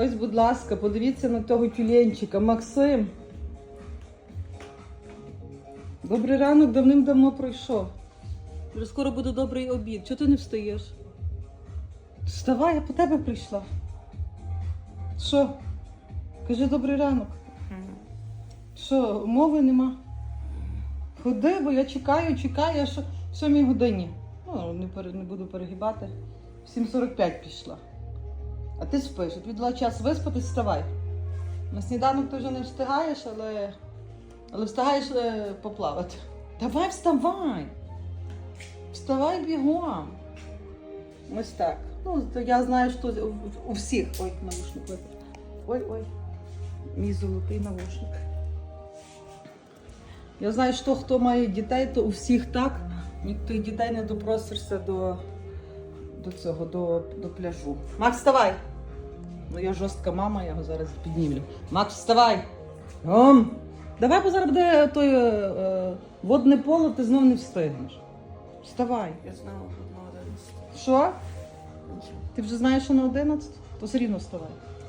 Ось, будь ласка, подивіться на того тюленчика. Максим. Добрий ранок давним-давно пройшов. Вже скоро буде добрий обід. Чого ти не встаєш? Вставай, я по тебе прийшла. Що? Кажи добрий ранок. Що, мови нема? Ходи, бо я чекаю, чекаю, аж в сьомій годині. Ну, не, пере- не буду перегибати. В 7.45 пішла. А ти спиш, тобі дала час виспатись, вставай. На сніданок ти вже не встигаєш, але, але встигаєш е, поплавати. Давай вставай! Вставай бігом. Ось так. Ну, то я знаю, що у, всіх. Ой, наушник випав. Ой, ой. Мій золотий наушник. Я знаю, що хто має дітей, то у всіх так. Ніхто дітей не допросишся до, до цього, до, до пляжу. Макс, вставай! Ну я жорстка мама, я його зараз піднімлю. Макс, вставай! Ом! Давай, бо зараз буде той е, е, водне поло, ти знов не встигнеш. Вставай. Я знала, що на 11. Що? Ти вже знаєш, що на 11? То все рівно вставай.